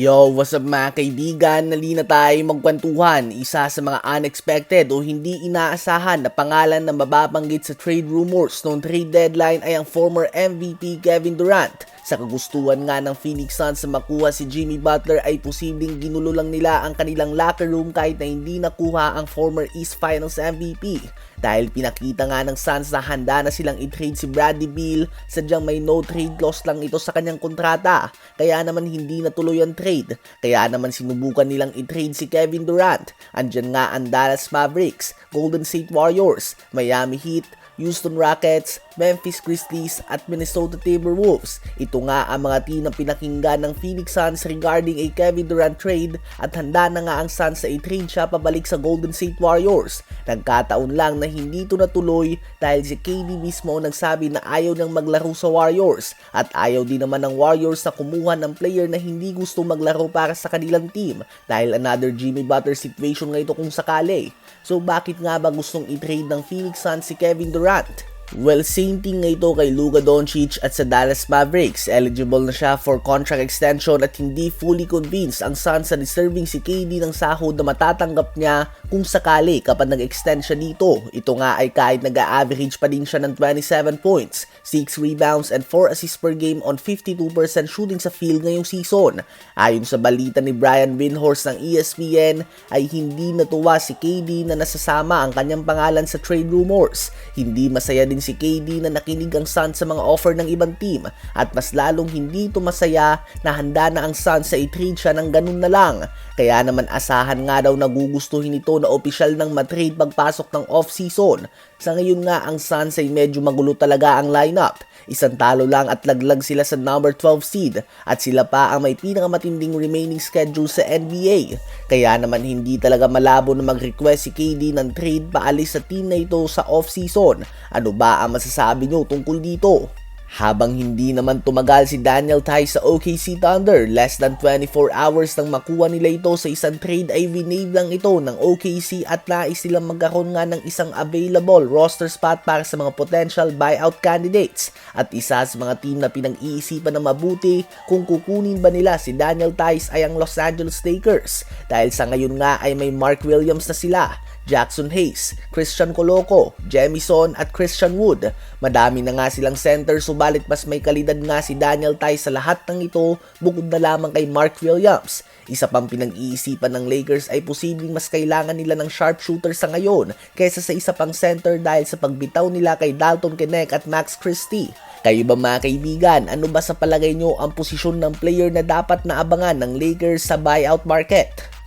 Yo, what's up mga kaibigan? Nali na tayo magkwentuhan. Isa sa mga unexpected o hindi inaasahan na pangalan na mababanggit sa trade rumors noong trade deadline ay ang former MVP Kevin Durant. Sa kagustuhan nga ng Phoenix Suns na makuha si Jimmy Butler ay posibleng ginulo lang nila ang kanilang locker room kahit na hindi nakuha ang former East Finals MVP. Dahil pinakita nga ng Suns na handa na silang i-trade si Bradley Beal, sadyang may no trade clause lang ito sa kanyang kontrata. Kaya naman hindi natuloy ang trade. Kaya naman sinubukan nilang i-trade si Kevin Durant. Andyan nga ang Dallas Mavericks, Golden State Warriors, Miami Heat, Houston Rockets, Memphis Grizzlies at Minnesota Timberwolves. Ito nga ang mga team na pinakinggan ng Phoenix Suns regarding a Kevin Durant trade at handa na nga ang Suns sa i-trade siya pabalik sa Golden State Warriors. Nagkataon lang na hindi ito natuloy dahil si KD mismo nagsabi na ayaw niyang maglaro sa Warriors at ayaw din naman ng Warriors na kumuha ng player na hindi gusto maglaro para sa kanilang team dahil another Jimmy Butler situation nga ito kung sakali. So bakit nga ba gustong i-trade ng Phoenix Suns si Kevin Durant? rant Well, same thing ito kay Luka Doncic at sa Dallas Mavericks. Eligible na siya for contract extension at hindi fully convinced ang Suns sa deserving si KD ng sahod na matatanggap niya kung sakali kapag nag-extend siya dito. Ito nga ay kahit nag-average pa din siya ng 27 points, 6 rebounds and 4 assists per game on 52% shooting sa field ngayong season. Ayon sa balita ni Brian Windhorst ng ESPN ay hindi natuwa si KD na nasasama ang kanyang pangalan sa trade rumors. Hindi masaya din si KD na nakinig ang Suns sa mga offer ng ibang team at mas lalong hindi ito masaya na handa na ang Suns sa i-trade siya ng ganun na lang. Kaya naman asahan nga daw nagugustuhin ito na opisyal ng matrade pagpasok ng off-season. Sa ngayon nga ang Suns ay medyo magulo talaga ang lineup. Isang talo lang at laglag sila sa number 12 seed at sila pa ang may pinakamatinding remaining schedule sa NBA. Kaya naman hindi talaga malabo na mag-request si KD ng trade paalis sa team na ito sa off-season. Ano ba ang masasabi nyo tungkol dito? Habang hindi naman tumagal si Daniel Tice sa OKC Thunder, less than 24 hours nang makuha nila ito sa isang trade ay winave lang ito ng OKC at nais silang magkaroon nga ng isang available roster spot para sa mga potential buyout candidates. At isa sa mga team na pinag-iisipan na mabuti kung kukunin ba nila si Daniel Tice ay ang Los Angeles Lakers. Dahil sa ngayon nga ay may Mark Williams na sila Jackson Hayes, Christian Coloco, Jemison at Christian Wood. Madami na nga silang center subalit mas may kalidad nga si Daniel Tice sa lahat ng ito bukod na lamang kay Mark Williams. Isa pang pinag-iisipan ng Lakers ay posibleng mas kailangan nila ng sharpshooter sa ngayon kaysa sa isa pang center dahil sa pagbitaw nila kay Dalton Kennec at Max Christie. Kayo ba mga kaibigan, ano ba sa palagay nyo ang posisyon ng player na dapat naabangan ng Lakers sa buyout market?